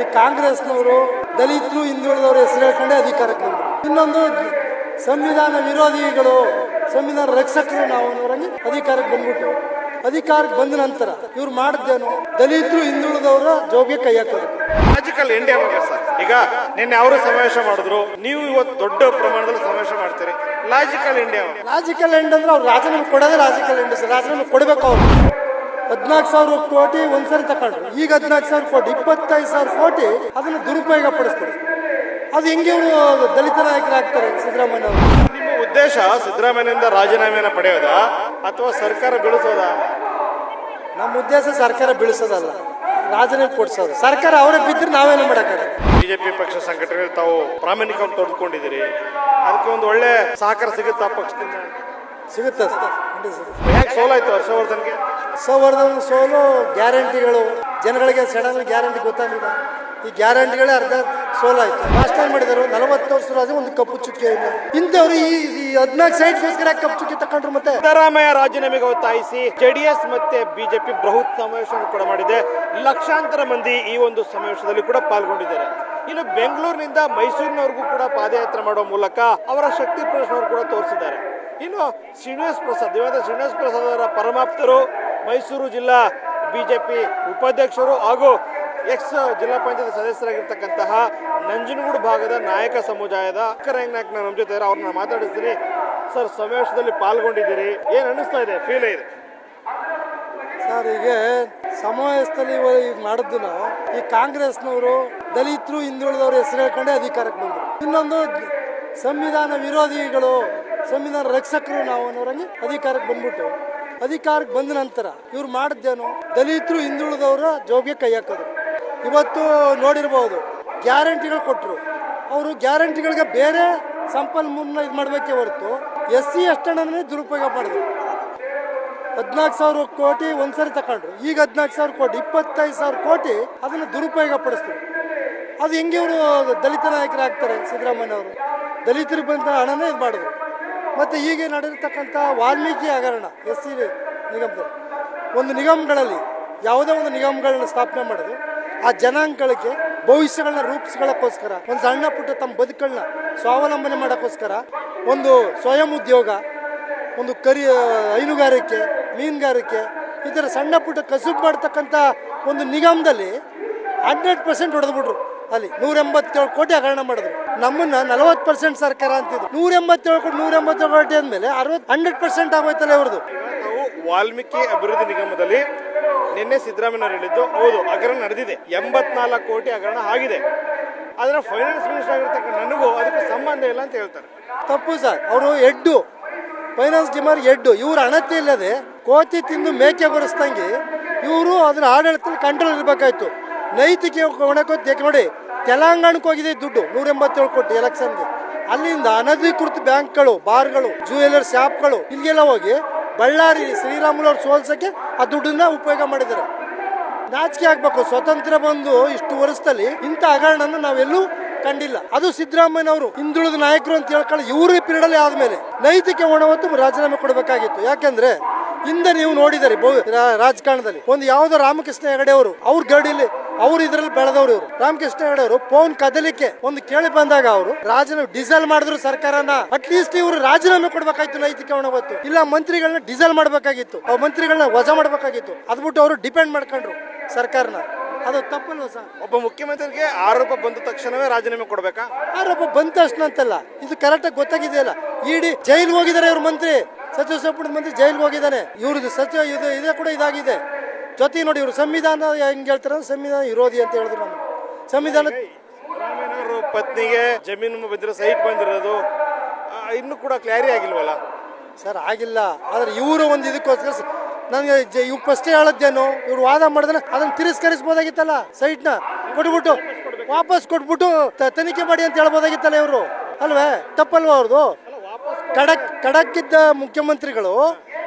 ಈ ಕಾಂಗ್ರೆಸ್ನವರು ದಲಿತರು ಹಿಂದುಳಿದವರು ಹೆಸರು ಹೇಳ್ಕೊಂಡೆ ಅಧಿಕಾರಕ್ಕೆ ಬಂದರು. ಇನ್ನೊಂದು ಸಂವಿಧಾನ ವಿರೋಧಿಗಳು ಸಂವಿಧಾನ ರಕ್ಷಕರು ನಾವು ಅನ್ನೋರಂಗೆ ಅಧಿಕಾರಕ್ಕೆ ಬಂದ್ಬಿಟ್ಟು ಅಧಿಕಾರಕ್ಕೆ ಬಂದ ನಂತರ ಇವ್ರು ಮಾಡಿದ್ದೇನು? ದಲಿತರು ಹಿಂದುಳಿದವರ ಜೋಬಿಗೆ ಕೈ ಹಾಕೋದು. Logical India sir. ಈಗ ನಿನ್ನೆ ಅವರು ಸಮಾವೇಶ ಮಾಡಿದ್ರು. ನೀವು ಇವತ್ತು ದೊಡ್ಡ ಪ್ರಮಾಣದಲ್ಲಿ ಸಮಾವೇಶ ಮಾಡ್ತೀರಿ. ಲಾಜಿಕಲ್ ಇಂಡಿಯಾ ಲಾಜಿಕಲ್ ಎಂಡ್ ಅಂದ್ರೆ ಅವ್ರು ರಾಜೀನಾಮೆ ಕೊಡೋದೇ ಲಾಜಿಕಲ್ ಎಂಡ್ ಸರ್. ರಾಜೀನಾಮೆ ಕೊಡಬೇಕು ಅವ್ರು. ಹದಿನಾಲ್ಕು ಸಾವಿರ ಕೋಟಿ ಒಂದ್ಸರಿ ತಕೊಂಡ್ರು ಈಗ ಹದಿನಾಲ್ಕು ಸಾವಿರ ಕೋಟಿ ಇಪ್ಪತ್ತೈದು ಸಾವಿರ ಕೋಟಿ ಅದನ್ನು ದುರುಪಯೋಗ ಪಡಿಸ್ತಾರೆ. ಅದು ಹೆಂಗೆ ಇವರು ದಲಿತ ನಾಯಕರಾಗ್ತಾರೆ ಸಿದ್ದರಾಮಯ್ಯ ಅವರು? ನಿಮ್ಮ ಉದ್ದೇಶ ಸಿದ್ದರಾಮಯ್ಯನಿಂದ ರಾಜೀನಾಮೆಯನ್ನು ಪಡೆಯೋದಾ ಅಥವಾ ಸರ್ಕಾರ ಬೀಳಿಸೋದ? ನಮ್ಮ ಉದ್ದೇಶ ಸರ್ಕಾರ ಬೀಳಿಸೋದಲ್ಲ ರಾಜೀನಾಮೆ ಕೊಡ್ಸೋದು. ಸರ್ಕಾರ ಅವರೇ ಬಿದ್ದರೆ ನಾವೇನು ಮಾಡೋಕ್ಕಾಗಲ್ಲ. ಬಿಜೆಪಿ ಪಕ್ಷ ಸಂಘಟನೆ ತಾವು ಪ್ರಾಮಾಣಿಕವಾಗಿ ತೊಡ್ಕೊಂಡಿದ್ದೀರಿ ಅದಕ್ಕೆ ಒಂದು ಒಳ್ಳೆ ಸಹಕಾರ ಸಿಗುತ್ತಾ ಪಕ್ಷದಿಂದ? ಸಿಗುತ್ತೆ ಸರ್. ಯಾಕೆ ಸೋಲಾಯ್ತು ಹರ್ಷವರ್ಧನ್ಗೆ? ಹರ್ಷವರ್ಧನ್ ಸೋಲು ಗ್ಯಾರಂಟಿಗಳು. ಜನಗಳಿಗೆ ಸಡನ್ ಗ್ಯಾರಂಟಿ ಗೊತ್ತಾಗಿಲ್ಲ ಈ ಗ್ಯಾರಂಟಿಗಳೇ ಅರ್ಧ ಸೋಲಾಯ್ತು. ಲಾಸ್ಟ್ ಟೈಮ್ ಮಾಡಿದರು? ನಲವತ್ತು ವರ್ಷ ಒಂದು ಕಪ್ಪು ಚುಕ್ಕಿ ಇಲ್ಲ. ಇಂಥವ್ರು ಈ ಈ ಹದಿನಾಲ್ಕು ಸೈಡ್ಗೋಸ್ಕರ ಕಪ್ಪು ಚುಕ್ಕಿ ತಕೊಂಡ್ರು ಮತ್ತೆ? ಸಿದ್ದರಾಮಯ್ಯ ರಾಜೀನಾಮೆಗೆ ಒತ್ತಾಯಿಸಿ ಜೆಡಿಎಸ್ ಮತ್ತೆ ಬಿಜೆಪಿ ಬೃಹತ್ ಸಮಾವೇಶವನ್ನು ಕೂಡ ಮಾಡಿದೆ. ಲಕ್ಷಾಂತರ ಮಂದಿ ಈ ಒಂದು ಸಮಾವೇಶದಲ್ಲಿ ಕೂಡ ಪಾಲ್ಗೊಂಡಿದ್ದಾರೆ. ಇನ್ನು ಬೆಂಗಳೂರಿನಿಂದ ಮೈಸೂರಿನವರೆಗೂ ಕೂಡ ಪಾದಯಾತ್ರೆ ಮಾಡುವ ಮೂಲಕ ಅವರ ಶಕ್ತಿ ಪ್ರದರ್ಶನವನ್ನು ಕೂಡ ತೋರಿಸಿದ್ದಾರೆ. ಇನ್ನು ಶ್ರೀನಿವಾಸ ಪ್ರಸಾದ್ ದಿವಂಗತ ಶ್ರೀನಿವಾಸ್ ಪ್ರಸಾದ್ ಅವರ ಪರಮಾಪ್ತರು ಮೈಸೂರು ಜಿಲ್ಲಾ ಬಿಜೆಪಿ ಉಪಾಧ್ಯಕ್ಷರು ಹಾಗೂ ಎಕ್ಸ್ ಜಿಲ್ಲಾ ಪಂಚಾಯತ್ ಸದಸ್ಯರಾಗಿರ್ತಕ್ಕಂತಹ ನಂಜನಗೂಡು ಭಾಗದ ನಾಯಕ ಸಮುದಾಯದ ನಾಯಕ್ ನಮ್ಮ ಜೊತೆ. ಅವ್ರನ್ನ ಮಾತಾಡಿಸ್ತೀನಿ. ಸರ್, ಸಮಾವೇಶದಲ್ಲಿ ಪಾಲ್ಗೊಂಡಿದ್ದೀರಿ. ಏನ್ ಅನ್ನಿಸ್ತಾ ಇದೆ ಫೀಲ್ ಇದೆ? ಸರ್ ಈಗ ಸಮಾವೇಶದಲ್ಲಿ ಈಗ ಮಾಡಿದ್ದು ನಾವು ಈ ಕಾಂಗ್ರೆಸ್ನವರು, ದಲಿತರು ಹಿಂದುಳಿದವರು ಹೆಸರು ಹೇಳ್ಕೊಂಡೆ ಅಧಿಕಾರಕ್ಕೆ ಬಂದರು. ಇನ್ನೊಂದು ಸಂವಿಧಾನ ವಿರೋಧಿಗಳು ಸಂವಿಧಾನ ರಕ್ಷಕರು ನಾವು ಅನ್ನೋರಂಗೆ ಅಧಿಕಾರಕ್ಕೆ ಬಂದ್ಬಿಟ್ಟು ಅಧಿಕಾರಕ್ಕೆ ಬಂದ ನಂತರ ಇವ್ರು ಮಾಡಿದ್ದೇನು? ದಲಿತರು ಹಿಂದುಳಿದವರ ಜೋಬಿಗೆ ಕೈ ಹಾಕೋದು. ಇವತ್ತು ನೋಡಿರ್ಬೋದು, ಗ್ಯಾರಂಟಿಗಳು ಕೊಟ್ಟರು ಅವರು ಗ್ಯಾರಂಟಿಗಳಿಗೆ ಬೇರೆ ಸಂಪನ್ಮೂಲನ ಇದು ಮಾಡಬೇಕೇ ಹೊರತು ಎಸ್ ಸಿ ಎಷ್ಟನೇ ದುರುಪಯೋಗ ಮಾಡಿದ್ರು. ಹದಿನಾಲ್ಕು ಸಾವಿರ ಕೋಟಿ ಒಂದ್ಸರಿ ತಗೊಂಡ್ರು ಈಗ ಹದಿನಾಲ್ಕು ಸಾವಿರ ಕೋಟಿ, ಇಪ್ಪತ್ತೈದು ಸಾವಿರ ಕೋಟಿ ಅದನ್ನು ದುರುಪಯೋಗ ಪಡಿಸ್ತಾರೆ. ಅದು ಹೆಂಗೆ ಇವರು ದಲಿತ ನಾಯಕರಾಗ್ತಾರೆ ಸಿದ್ದರಾಮಯ್ಯ ಅವರು? ದಲಿತರಿಗೆ ಬಂದ ಹಣನೇ ಇದು ಮಾಡಿದ್ರು ಮತ್ತು ಈಗ ನಡೆದಿರ್ತಕ್ಕಂಥ ವಾಲ್ಮೀಕಿ ಹಗರಣ, ಎಸ್ ಸಿ ನಿಗಮದಲ್ಲಿ. ಒಂದು ನಿಗಮಗಳಲ್ಲಿ, ಯಾವುದೇ ಒಂದು ನಿಗಮಗಳನ್ನ ಸ್ಥಾಪನೆ ಮಾಡೋದು ಆ ಜನಾಂಗಗಳಿಗೆ ಭವಿಷ್ಯಗಳನ್ನ ರೂಪಿಸ್ಕೊಳ್ಳೋಕ್ಕೋಸ್ಕರ, ಒಂದು ಸಣ್ಣ ಪುಟ್ಟ ತಮ್ಮ ಬದುಕಳನ್ನ ಸ್ವಾವಲಂಬನೆ ಮಾಡೋಕ್ಕೋಸ್ಕರ, ಒಂದು ಸ್ವಯಂ ಉದ್ಯೋಗ, ಒಂದು ಕರಿ, ಹೈನುಗಾರಿಕೆ, ಮೀನುಗಾರಿಕೆ, ಈ ಥರ ಸಣ್ಣ ಪುಟ್ಟ ಕಸುಬು ಮಾಡ್ತಕ್ಕಂಥ ಒಂದು ನಿಗಮದಲ್ಲಿ ಹಂಡ್ರೆಡ್ ಪರ್ಸೆಂಟ್ ಹೊಡೆದ್ಬಿಟ್ರು. ಅಲ್ಲಿ ನೂರ ಎಂಬತ್ತೇಳು ಕೋಟಿ ಹಗರಣ ಮಾಡಿದ್ರು. ನಮ್ಮನ್ನ ನಲವತ್ತು ಪರ್ಸೆಂಟ್ ಸರ್ಕಾರ ಅಂತಿದ್ರು ನೂರ ಎಂಬತ್ತೇಳು ಕೋಟಿ ನೂರ ಎಂಬತ್ತೇಳು ಕೋಟಿ ಅಂದಮೇಲೆ ಅರವತ್ತು ಹಂಡ್ರೆಡ್ ಪರ್ಸೆಂಟ್ ಆಗೋಯ್ತಲ್ಲ ಇವ್ರದ್ದು. ನಾವು ವಾಲ್ಮೀಕಿ ಅಭಿವೃದ್ಧಿ ನಿಗಮದಲ್ಲಿ ನಿನ್ನೆ ಸಿದ್ದರಾಮಯ್ಯ ಹೇಳಿದ್ದು ಹೌದು ಹಗರಣ ನಡೆದಿದೆ. ಎಂಬತ್ನಾಲ್ಕು ಕೋಟಿ ಹಗರಣ ಆಗಿದೆ. ಆದ್ರೆ ಫೈನಾನ್ಸ್ ಮಿನಿಸ್ಟರ್ ಆಗಿರ್ತಕ್ಕಂಥ ನನಗೂ ಅದಕ್ಕೆ ಸಂಬಂಧ ಇಲ್ಲ ಅಂತ ಹೇಳ್ತಾರೆ. ತಪ್ಪು ಸರ್ ಅವರು ಎಡ್ಡು. ಫೈನಾನ್ಸ್ ಡಿಮಾರ್ ಎಡ್ಡು. ಇವ್ರ ಅಣತಿ ಇಲ್ಲದೆ ಕೋತಿ ತಿಂದು ಮೇಕೆ ಬರೆಸ್ದಂಗೆ ಇವರು ಅದರ ಆಡಳಿತದಲ್ಲಿ ಕಂಟ್ರೋಲ್ ಇರಬೇಕಾಯ್ತು. ನೈತಿಕ ಒಣಕೋತಿ ನೋಡಿ ತೆಲಂಗಾಣಕ್ಕೆ ಹೋಗಿದೆ ದುಡ್ಡು ನೂರ ಎಂಬತ್ತೇಳು ಕೋಟಿ ಎಲೆಕ್ಷನ್ಗೆ. ಅಲ್ಲಿಂದ ಅನಧಿಕೃತ ಬ್ಯಾಂಕ್ಗಳು, ಬಾರ್ಗಳು ಶಾಪ್ ಶಾಪ್ಗಳು ಇಲ್ಲಿಗೆಲ್ಲ ಹೋಗಿ ಬಳ್ಳಾರಿ, ಶ್ರೀರಾಮುಲು ಅವ್ರು ಸೋಲ್ಸಕ್ಕೆ ಆ ದುಡ್ಡನ್ನ ಉಪಯೋಗ ಮಾಡಿದ್ದಾರೆ. ನಾಚಿಕೆ ಆಗ್ಬೇಕು, ಸ್ವತಂತ್ರ ಬಂದು ಇಷ್ಟು ವರ್ಷದಲ್ಲಿ ಇಂಥ ಹಗರಣನ ನಾವೆಲ್ಲೂ ಕಂಡಿಲ್ಲ. ಅದು ಸಿದ್ದರಾಮಯ್ಯನವರು, ಹಿಂದುಳಿದ ನಾಯಕರು ಅಂತ ಹೇಳ್ಕೊಳ್ಳಿ, ಇವರು ಪೀರಿಯಡ್ ಅಲ್ಲಿ ಆದ್ಮೇಲೆ ನೈತಿಕ ಹೊಣವತ್ತು ರಾಜೀನಾಮೆ ಕೊಡಬೇಕಾಗಿತ್ತು. ಯಾಕಂದ್ರೆ ಹಿಂದೆ ನೀವು ನೋಡಿದರೆ ರಾಜಕಾರಣದಲ್ಲಿ ಒಂದು ಯಾವುದೋ ರಾಮಕೃಷ್ಣ ಹೆಗಡೆ ಅವರು, ಅವ್ರ ಗಡಿಲಿ ಅವ್ರು ಇದ್ರಲ್ಲಿ ಬೆಳೆದವರು ಇವರು. ರಾಮಕೃಷ್ಣ ಹೆಗಡೆ ಅವರು ಫೋನ್ ಕದಲಿಕ್ಕೆ ಒಂದು ಕೇಳಿ ಬಂದಾಗ ಅವರು, ರಾಜನ ಡೀಸೆಲ್ ಮಾಡಿದ್ರು ಸರ್ಕಾರನ ಅಟ್ಲೀಸ್ಟ್ ಇವರು ರಾಜೀನಾಮೆ ಕೊಡ್ಬೇಕಾಯ್ತು ನೈತಿಕ ಹೊತ್ತು. ಇಲ್ಲ ಮಂತ್ರಿಗಳನ್ನ ಡೀಸೆಲ್ ಮಾಡ್ಬೇಕಾಗಿತ್ತು, ಆ ಮಂತ್ರಿಗಳನ್ನ ವಜಾ ಮಾಡ್ಬೇಕಾಗಿತ್ತು. ಅದ್ಬಿಟ್ಟು ಅವರು ಡಿಪೆಂಡ್ ಮಾಡ್ಕೊಂಡ್ರು ಸರ್ಕಾರನ. ಅದು ತಪ್ಪಲ್ವ ಸರ್? ಒಬ್ಬ ಮುಖ್ಯಮಂತ್ರಿಗೆ ಆರೋಪ ಬಂದ ತಕ್ಷಣವೇ ರಾಜೀನಾಮೆ ಕೊಡಬೇಕಾ? ಆರೋಪ ಬಂದ ತಕ್ಷಣ ಅಂತಲ್ಲ ಇದು ಕರೆಕ್ಟಾಗಿ ಗೊತ್ತಾಗಿದೆಯಲ್ಲ. ಇಡಿ ಜೈಲ್ಗೆ ಹೋಗಿದ್ದಾರೆ ಇವ್ರ ಮಂತ್ರಿ. ಸಚಿವ ಸಂಪುಟದ ಮಂತ್ರಿ ಜೈಲ್ಗೆ ಹೋಗಿದ್ದಾನೆ. ಇವ್ರದ್ದು ಸಚಿವ ಇದು ಇದೇ ಕೂಡ ಇದಾಗಿದೆ. ಜೊತೆಗೆ ನೋಡಿ ಇವರು ಸಂವಿಧಾನ ಹೆಂಗ್ ಹೇಳ್ತಾರೆ ಸಂವಿಧಾನ ವಿರೋಧಿ ಅಂತ ಹೇಳಿದ್ರು ನಾನು ಸಂವಿಧಾನ ಸಿದ್ದರಾಮಯ್ಯನವರು ಪತ್ನಿಗೆ ಜಮೀನು ಬಂದಿರೋ ಸೈಟ್ ಬಂದಿರೋದು ಇನ್ನು ಇನ್ನೂ ಕೂಡ ಕ್ಲಾರಿ ಆಗಿಲ್ವಲ್ಲ? ಸರ್ ಆಗಿಲ್ಲ. ಆದ್ರೆ ಇವರು ಒಂದು ಇದಕ್ಕೋಸ್ಕರ ನನಗೆ ಇವ್ ಫಸ್ಟೇ ಹೇಳದ್ದೇನು ಇವ್ರು ವಾದ ಮಾಡಿದ್ರೆ ಅದನ್ನ ತಿರಸ್ಕರಿಸ್ಬೋದಾಗಿತ್ತಲ್ಲ ಸೈಟ್ನ? ಕೊಟ್ಬಿಟ್ಟು ವಾಪಸ್ ಕೊಟ್ಬಿಟ್ಟು ತನಿಖೆ ಮಾಡಿ ಅಂತ ಹೇಳ್ಬೋದಾಗಿತ್ತಲ್ಲ ಇವರು? ಅಲ್ವೇ? ತಪ್ಪಲ್ವಾ ಅವ್ರದು? ಖಡಕ್ ಖಡಕ್ ಇದ್ದ ಮುಖ್ಯಮಂತ್ರಿಗಳು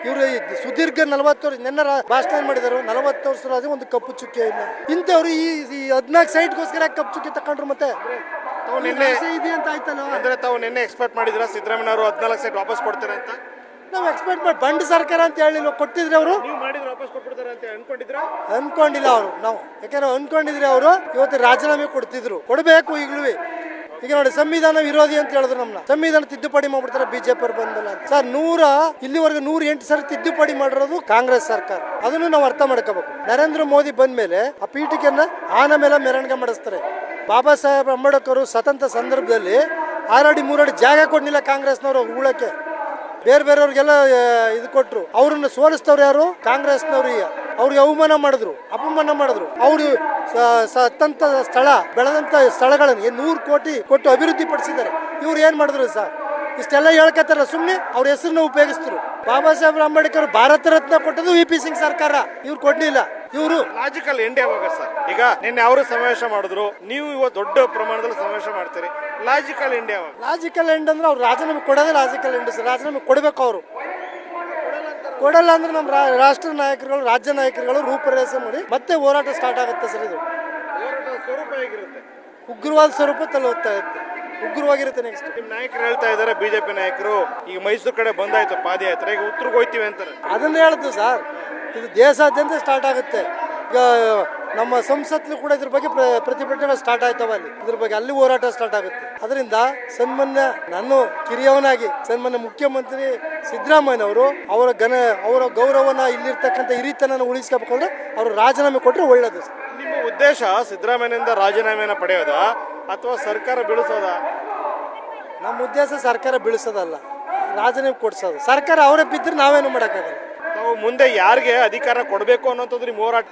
ಇವರು ಸುದೀರ್ಘ ನಲವತ್ತು ವರ್ಷ ನಿನ್ನ ಭಾಷಣ ಮಾಡಿದರು ನಲವತ್ತು ವರ್ಷ ಒಂದು ಕಪ್ಪು ಚುಕ್ಕೆ ಇಲ್ಲ. ಇಂಥವ್ರು ಈ ಹದಿನಾಲ್ಕು ಸೈಟ್ಗೋಸ್ಕರ ಕಪ್ಪು ಚುಕ್ಕೆ ತಕೊಂಡ್ರು ಮತ್ತೆ? ತಾವು ನಿನ್ನೆ ಇದೆ ಅಂತ ಆಯ್ತಲ್ಲ ಅಂದ್ರೆ ತಾವು ನಿನ್ನೆ ಎಕ್ಸ್ಪೆಕ್ಟ್ ಮಾಡಿದ್ರ ಸಿದ್ದರಾಮಯ್ಯ ಅವರು ಹದಿನಾಲ್ಕು ಸೈಟ್ ವಾಪಸ್ ಕೊಡ್ತಾರೆ ಅಂತ? ನಾವು ಎಕ್ಸ್ಪೆಕ್ಟ್ ಮಾಡಿ ಬಂಡ್ ಸರ್ಕಾರ ಅಂತ ಹೇಳಿಲ್ಲ ಕೊಟ್ಟಿದ್ರೆ ಅವರು? ನೀವು ಮಾಡಿದ್ರೆ ವಾಪಸ್ ಕೊಟ್ಬಿಡ್ತಾರೆ ಅಂತ ಅನ್ಕೊಂಡಿದ್ರ? ಅನ್ಕೊಂಡಿಲ್ಲ ಅವರು ನಾವು. ಯಾಕಂದ್ರೆ ಅನ್ಕೊಂಡಿದ್ರೆ ಅವರು ಇವತ್ತು ರಾಜೀನಾಮೆ ಕೊಡ್ತಿದ್ರು. ಕೊಡಬೇಕು ಈಗಲೂ ಈಗ ನೋಡಿ ಸಂವಿಧಾನ ವಿರೋಧಿ ಅಂತ ಹೇಳಿದ್ರು ನಮ್ಮನ್ನ ಸಂವಿಧಾನ ತಿದ್ದುಪಡಿ ಮಾಡ್ಬಿಡ್ತಾರೆ ಬಿಜೆಪಿ ಅವ್ರು ಬಂದಲ್ಲ ಸರ್ ನೂರ ಇಲ್ಲಿವರೆಗೂ ನೂರ ಎಂಟು ಸರಿ ತಿದ್ದುಪಡಿ ಮಾಡಿರೋದು ಕಾಂಗ್ರೆಸ್ ಸರ್ಕಾರ. ಅದನ್ನು ನಾವು ಅರ್ಥ ಮಾಡ್ಕೋಬೇಕು. ನರೇಂದ್ರ ಮೋದಿ ಬಂದ ಮೇಲೆ ಆ ಪೀಠಿಕೆಯನ್ನ ಆನ ಮೇಲೆ ಮೆರವಣಿಗೆ ಮಾಡಿಸ್ತಾರೆ. ಬಾಬಾ ಸಾಹೇಬ್ ಅಂಬೇಡ್ಕರ್ ಸ್ವತಂತ್ರ ಸಂದರ್ಭದಲ್ಲಿ ಆರಡಿ ಮೂರಡಿ ಜಾಗ ಕೊಡ್ಲಿಲ್ಲ ಕಾಂಗ್ರೆಸ್ನವರು ಉಳಕ್ಕೆ ಬೇರೆ ಬೇರೆಯವ್ರಿಗೆಲ್ಲ ಇದು ಕೊಟ್ರು. ಅವ್ರನ್ನ ಸೋಲಿಸ್ತವ್ರು ಯಾರು? ಕಾಂಗ್ರೆಸ್ನವ್ರಿಗೆ ಅವ್ರಿಗೆ ಅವಮಾನ ಮಾಡಿದ್ರು, ಅಪಮಾನ ಮಾಡಿದ್ರು. ಅವರು ಸತ್ತಂತ ಸ್ಥಳ, ಬೆಳೆದಂತ ಸ್ಥಳಗಳನ್ನು ನೂರು ಕೋಟಿ ಕೊಟ್ಟು ಅಭಿವೃದ್ಧಿ ಪಡಿಸಿದ್ದಾರೆ. ಇವ್ರು ಏನ್ ಮಾಡಿದ್ರು ಸರ್? ಇಷ್ಟೆಲ್ಲ ಹೇಳ್ಕತ್ತಾರ ಸುಮ್ಮನೆ ಅವ್ರ ಹೆಸರನ್ನ ಉಪಯೋಗಿಸ್ತರು ಬಾಬಾ ಸಾಹೇಬ್ ಅಂಬೇಡ್ಕರ್ ಭಾರತ ರತ್ನ ಕೊಟ್ಟದು ವಿ ಪಿ ಸಿಂಗ್ ಸರ್ಕಾರ. ಇವ್ರು ಕೊಡ್ಲಿಲ್ಲ. ಇವರು ಲಾಜಿಕಲ್ ಎಂಡ್ ಯಾವಾಗ ಸರ್ ಈಗ ನಿನ್ನೆ ಅವರು ಸಮಾವೇಶ ಮಾಡಿದ್ರು ನೀವು ಇವತ್ತು ದೊಡ್ಡ ಪ್ರಮಾಣದಲ್ಲಿ ಸಮಾವೇಶ ಮಾಡ್ತೀರಿ. ಲಾಜಿಕಲ್ ಎಂಡ್ ಯಾವಾಗ ಲಾಜಿಕಲ್ ಎಂಡ್ ಅಂದ್ರೆ ಅವ್ರು ರಾಜೀನಾಮೆ ಕೊಡೋದೇ ಲಾಜಿಕಲ್ ಎಂಡ್ ಸರ್ ರಾಜೀನಾಮೆ ಕೊಡಬೇಕು ಅವರು. ಕೊಡಲ್ಲ ಅಂದ್ರೆ ನಮ್ಮ ರಾ- ರಾಷ್ಟ್ರ ನಾಯಕರುಗಳು ರಾಜ್ಯ ನಾಯಕರುಗಳು ರೂಪರೇಷೆ ಮಾಡಿ ಮತ್ತೆ ಹೋರಾಟ ಸ್ಟಾರ್ಟ್ ಆಗುತ್ತೆ ಸರ್ ಇದು. ಹೋರಾಟದ ಸ್ವರೂಪ ಹೇಗಿರುತ್ತೆ? ಉಗ್ರವಾದ ಸ್ವರೂಪ ತಲುಪ್ತಾ ಇರುತ್ತೆ. ಉಗ್ರವಾಗಿರುತ್ತೆ ನೆಕ್ಸ್ಟ್ ನಿಮ್ ನಾಯಕರು ಹೇಳ್ತಾ ಇದ್ದಾರೆ ಬಿಜೆಪಿ ನಾಯಕರು ಈಗ ಮೈಸೂರು ಕಡೆ ಬಂದಾಯ್ತು ಪಾದಯಾತ್ರೆ ಈಗ ಉತ್ತರಕ್ಕೆ ಹೋಗ್ತೀವಿ ಅಂತಾರೆ. ಅದನ್ನ ಹೇಳ್ದು ಸರ್ ಇದು ದೇಶಾದ್ಯಂತ ಸ್ಟಾರ್ಟ್ ಆಗುತ್ತೆ. ಈಗ ನಮ್ಮ ಸಂಸತ್ಲು ಕೂಡ ಇದ್ರ ಬಗ್ಗೆ ಪ್ರ- ಪ್ರತಿಭಟನೆ ಸ್ಟಾರ್ಟ್ ಆಯ್ತವ ಅಲ್ಲಿ. ಇದ್ರ ಬಗ್ಗೆ ಅಲ್ಲಿ ಹೋರಾಟ ಸ್ಟಾರ್ಟ್ ಆಗುತ್ತೆ. ಅದರಿಂದ ಸನ್ಮಾನ್ಯ ನಾನು ಕಿರಿಯವನಾಗಿ ಸನ್ಮಾನ್ಯ ಮುಖ್ಯಮಂತ್ರಿ ಸಿದ್ದರಾಮಯ್ಯನವರು ಅವರ ಘನ ಅವರ ಗೌರವನ ಇಲ್ಲಿರ್ತಕ್ಕಂಥ ಹಿರಿತನ ಉಳಿಸ್ಕೋಬೇಕು ಅಂದ್ರೆ ಅವರು ರಾಜೀನಾಮೆ ಕೊಟ್ಟರೆ ಒಳ್ಳೇದು ಸರ್ ನಿಮ್ಮ ಉದ್ದೇಶ ಸಿದ್ದರಾಮಯ್ಯನಿಂದ ರಾಜೀನಾಮೆಯನ್ನು ಪಡೆಯೋದಾ? ಅಥವಾ ಸರ್ಕಾರ ಬೀಳಿಸೋದ? ನಮ್ಮ ಉದ್ದೇಶ ಸರ್ಕಾರ ಬೀಳಿಸೋದಲ್ಲ. ರಾಜನೇ ಕೊಡ್ಸೋದು. ಸರ್ಕಾರ ಅವರೇ ಬಿದ್ದರೆ ನಾವೇನು ಮಾಡೋಕ್ಕಾಗಲ್ಲ. ನಾವು ಮುಂದೆ ಯಾರಿಗೆ ಅಧಿಕಾರ ಕೊಡಬೇಕು ಅನ್ನೋಂಥದ್ದು ನಿಮ್ಮ ಹೋರಾಟ?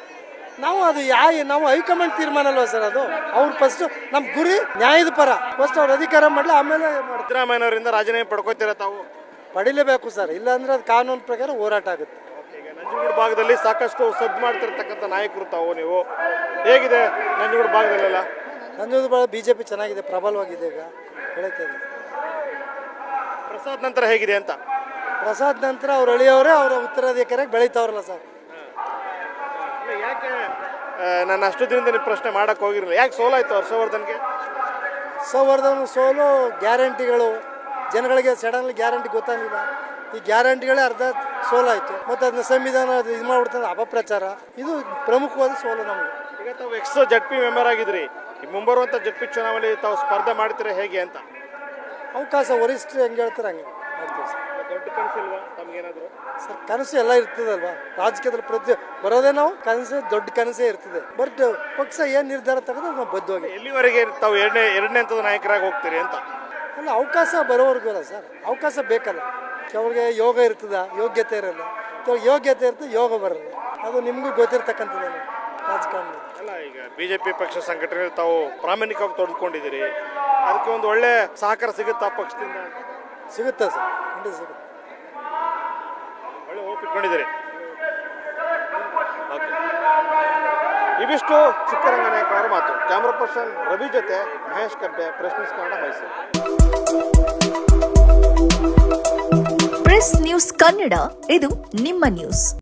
ನಾವು ಅದು ಯಾ ನಾವು ಹೈಕಮಾಂಡ್ ತೀರ್ಮಾನ ಅಲ್ವಾ ಸರ್ ಅದು? ಅವ್ರು ಫಸ್ಟ್ ನಮ್ಮ ಗುರಿ ನ್ಯಾಯದ ಪರ. ಫಸ್ಟ್ ಅವ್ರು ಅಧಿಕಾರ ಮಾಡಲಿ ಆಮೇಲೆ ಸಿದ್ದರಾಮಯ್ಯನವರಿಂದ ರಾಜೀನಾಮೆ ಪಡ್ಕೋತೀರ ತಾವು? ಪಡಿಲೇಬೇಕು ಸರ್. ಇಲ್ಲಾಂದ್ರೆ ಅದು ಕಾನೂನು ಪ್ರಕಾರ ಹೋರಾಟ ಆಗುತ್ತೆ. ಈಗ ನಂಜನಗೂಡು ಭಾಗದಲ್ಲಿ ಸಾಕಷ್ಟು ಸದ್ದು ಮಾಡ್ತಿರ್ತಕ್ಕಂಥ ನಾಯಕರು ತಾವು ನೀವು. ಹೇಗಿದೆ ನಂಜನಗೂಡು ಭಾಗದಲ್ಲೆಲ್ಲ? ನಂಜೋದು ಭಾಳ ಬಿ ಜೆ ಪಿ ಚೆನ್ನಾಗಿದೆ ಪ್ರಬಲವಾಗಿದೆ ಈಗ. ಹೇಳಕ್ಕೆ ಪ್ರಸಾದ್ ನಂತರ ಹೇಗಿದೆ ಅಂತ? ಪ್ರಸಾದ್ ನಂತರ ಅವ್ರು ಅಳಿಯವರೇ ಅವರ ಉತ್ತರಾಧಿಕಾರಿಯಾಗಿ ಬೆಳೀತಾವ್ರಲ್ಲ ಸರ್. ಯಾಕೆ ನಾನು ಅಷ್ಟು ದಿನದಿಂದ ನಿಮ್ಮ ಪ್ರಶ್ನೆ ಮಾಡಕ್ಕೆ ಹೋಗಿರಲಿಲ್ಲ. ಯಾಕೆ ಸೋಲಾಯ್ತು ಹರ್ಷವರ್ಧನ್ಗೆ? ಹರ್ಷವರ್ಧನ್ ಸೋಲು ಗ್ಯಾರಂಟಿಗಳು. ಜನಗಳಿಗೆ ಸಡನ್ಲಿ ಗ್ಯಾರಂಟಿ ಗೊತ್ತಾಗಿಲ್ಲ ಈ ಗ್ಯಾರಂಟಿಗಳೇ ಅರ್ಧ ಸೋಲಾಯಿತು. ಮತ್ತು ಅದನ್ನ ಸಂವಿಧಾನ ಇದು ಮಾಡ್ಬಿಡ್ತದೆ ಅಪಪ್ರಚಾರ. ಇದು ಪ್ರಮುಖವಾದ ಸೋಲು ನಮಗೆ. ಈಗ ತಾವು ಎಕ್ಸ್ಟ್ರಾ ಜಡ್ ಪಿ ಮೆಂಬರ್ ಆಗಿದ್ರಿ. ಈ ಮುಂಬರುವಂತ ಜಡ್ ಚುನಾವಣೆ ತಾವು ಸ್ಪರ್ಧೆ ಮಾಡ್ತೀರಾ ಹೇಗೆ ಅಂತ? ಅವಕಾಶ ವರಿಷ್ಠರು ಹೆಂಗೆ ಹೇಳ್ತಾರೆ ಹಂಗೆ ಮಾಡ್ತೀವಿ ಸರ್. ದೊಡ್ಡ ಕನಸಿಲ್ವಾ ತಮ್ಗೇನಾದ್ರು? ಸರ್ ಕನಸು ಎಲ್ಲ ಇರ್ತದಲ್ವಾ? ರಾಜಕೀಯದಲ್ಲಿ ಪ್ರತಿ ಬರೋದೇ ನಾವು ಕನಸು ದೊಡ್ಡ ಕನಸೇ ಇರ್ತದೆ. ಬಟ್ ಪಕ್ಷ ಏನು ನಿರ್ಧಾರ ತಗೊಂಡು ನಾವು ಬದ್ಧವಾಗಿ ಎಲ್ಲಿವರೆಗೆ ತಾವು ಎರಡನೇ ಎರಡನೇ ಹಂತದ ನಾಯಕರಾಗಿ ಹೋಗ್ತೀರಿ ಅಂತ. ಅಲ್ಲ ಅವಕಾಶ ಬರೋವರೆಗೂ ಅಲ್ಲ ಸರ್. ಅವಕಾಶ ಬೇಕಲ್ಲ. ಕೆಲವ್ರಿಗೆ ಯೋಗ ಇರ್ತದ ಯೋಗ್ಯತೆ ಇರಲ್ಲ. ಕೆಲವ್ರಿಗೆ ಯೋಗ್ಯತೆ ಇರ್ತದೆ ಯೋಗ ಬರಲ್ಲ. ಅದು ನಿಮಗೂ ಗೊತ್ತಿರ್ತಕ್ಕಂಥದ್ದು. ರಾಜಕಾರಣ ಅಲ್ಲ ಈಗ ಬಿಜೆಪಿ ಪಕ್ಷ ಸಂಘಟನೆ ತಾವು ಪ್ರಾಮಾಣಿಕವಾಗಿ ತೊಡ್ಕೊಂಡಿದ್ದೀರಿ. ಅದಕ್ಕೆ ಒಂದು ಒಳ್ಳೆ ಸಹಕಾರ ಸಿಗುತ್ತಾ ಪಕ್ಷದಿಂದ? ಸಿಗುತ್ತೆ ಸರ್ ಖಂಡಿತ ಸಿಗುತ್ತೆ. ಒಳ್ಳೆ ಹೋಪ್ ಇಟ್ಕೊಂಡಿದ್ದೀರಿ. ಓಕೆ. ಇವಿಷ್ಟು ಚಿಕ್ಕರಂಗ ನಾಯಕ ಅವರ ಮಾತು. ಕ್ಯಾಮ್ರಾ ಪರ್ಸನ್ ರವಿ ಜೊತೆ Mahesh Kabbe press news Kannada Mysuru. Press news Kannada ಇದು ನಿಮ್ಮ ನ್ಯೂಸ್.